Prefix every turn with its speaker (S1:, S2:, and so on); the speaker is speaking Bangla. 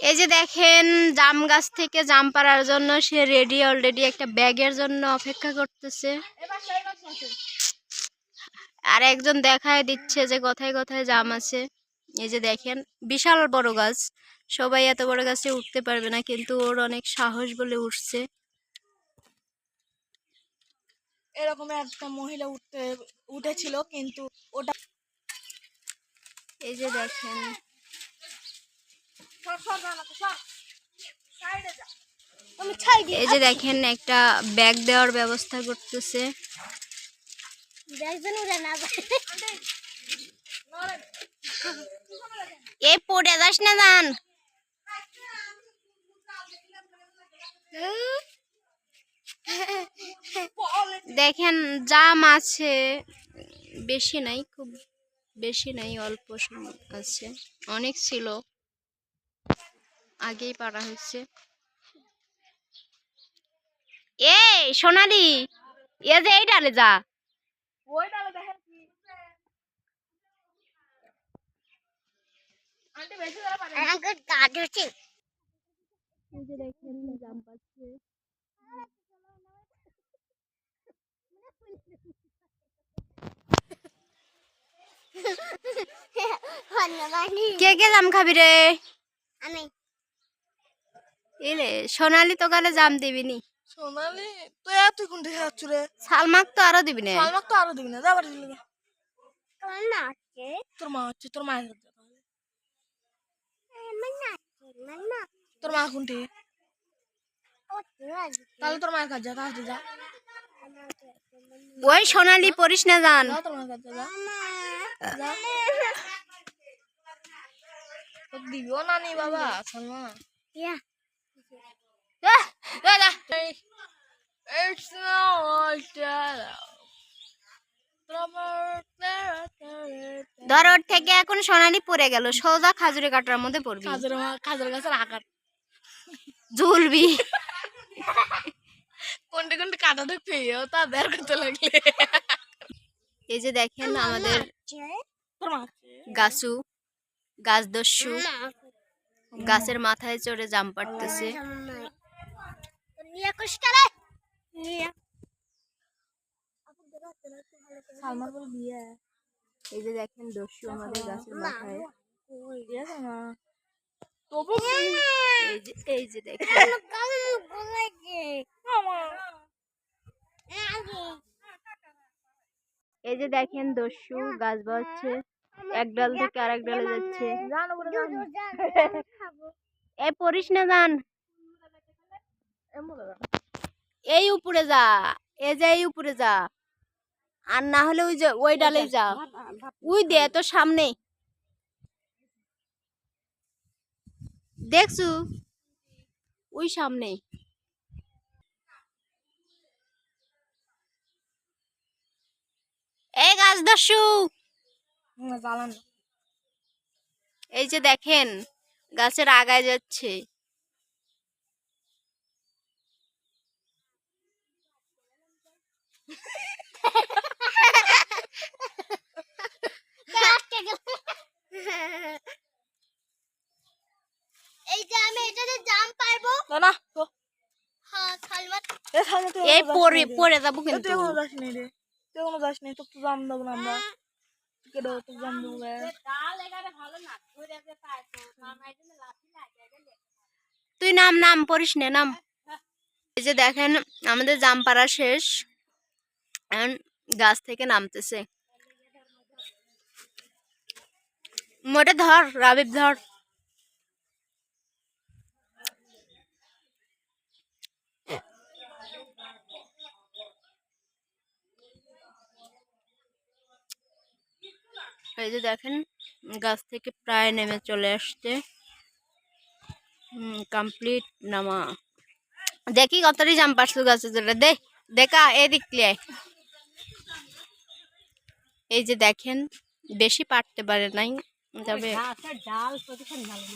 S1: এই
S2: যে দেখেন জাম গাছ থেকে জাম পাড়ার জন্য সে রেডি অলরেডি একটা ব্যাগের জন্য অপেক্ষা করতেছে। আর একজন দেখায় দিচ্ছে যে কোথায় কোথায় জাম আছে। এই যে দেখেন বিশাল বড় গাছ। সবাই এত বড় গাছে উঠতে পারবে না কিন্তু ওর অনেক সাহস বলে উঠছে।
S1: এরকম একটা মহিলা উঠতে উঠেছিল কিন্তু ওটা
S2: এই যে দেখেন এই যে দেখেন একটা ব্যাগ দেওয়ার ব্যবস্থা করতেছে। এই পড়ে যাস না জান। দেখেন জাম আছে। বেশি নাই খুব বেশি নাই অল্প আছে। অনেক ছিল। আগেই পারা হয়েছে। এই সোনালি এ যে এই ডালে যা।
S1: ওই ডালে
S2: আমাকে কাজ হচ্ছে এই যে দেখেন জাম পাচ্ছে। কে কে জাম খাবি রে?
S1: আমি।
S2: এলে সোনালি তো গেলে জাম দিবি নি
S1: সোনালি তুই এত কোন দেখে যাচ্ছ রে?
S2: সালমাক তো আরও দিবি না।
S1: সালমাক তো আরও দিবি না যাবার দিলি
S2: তোমার না আছে
S1: তোর মা হচ্ছে তোর
S2: না
S1: তোর মা কোনটি? তাহলে তোর মায়ের কাছে যা তাহলে যা।
S2: ওই সোনালি পড়িস না জান।
S1: তোর মায়ের যা দিবিও না নি বাবা সালমা। যা যা যা It's not
S2: ধর ওর থেকে এখন সোনালি পড়ে গেল। সোজা খাজুরে কাটার মধ্যে পড়বি।
S1: কাজের গাছের আকার।
S2: ঝুলবি।
S1: কোনটা কোনটা কাটা ঢুকবে তা বের করতে লাগলে।
S2: এই যে দেখেন আমাদের গাছু গাছ দস্যু গাছের মাথায় চড়ে জাম পাড়তেছে।
S1: সালমার বলে বিয়ে
S2: এই যে দেখেন দস্যু আমাদের গাছের মাথায়।
S1: তবু
S2: এই যে দেখেন। এই যে দেখেন দস্যু গাছ বাচ্ছে এক ডাল থেকে আরেক ডালে যাচ্ছে। এই পড়িস না জান। এই উপরে যা এই যে এই উপরে যা। আর না হলে ওই যে ওই ডালেই যা। ওই দে তোর সামনে। দেখছু? ওই সামনে। এই গাছ দস্যু এই যে দেখেন গাছের আগায় যাচ্ছে
S3: এই যে আমি এটাতে জাম পারব
S1: না না তো
S3: সালমান
S1: এ সামনে তুই
S2: এই
S1: এখনও
S2: পরে
S1: যাসনি রে।
S2: পড়ে যাব কিন্তু
S1: তুই এখনও যাসনি রে। তুই এখনও যাসনি তোকে তো জাম দেবো না আমরা তোকে তোকে জাম দেবো
S2: তুই নাম নাম পড়িস নে নাম। এই যে দেখেন আমাদের জাম পাড়া শেষ। এখন গাছ থেকে নামতেছে। মোটে ধর, রাবিব ধর। এই যে দেখেন, গাছ থেকে প্রায় নেমে চলে আসছে। কমপ্লিট নামা। দেখি কতটি জাম পারছ গাছে দে দেখা এদিক দিয়ে এই যে দেখেন বেশি পারতে পারে নাই। তবে
S3: ডাল প্রতিখান ভালো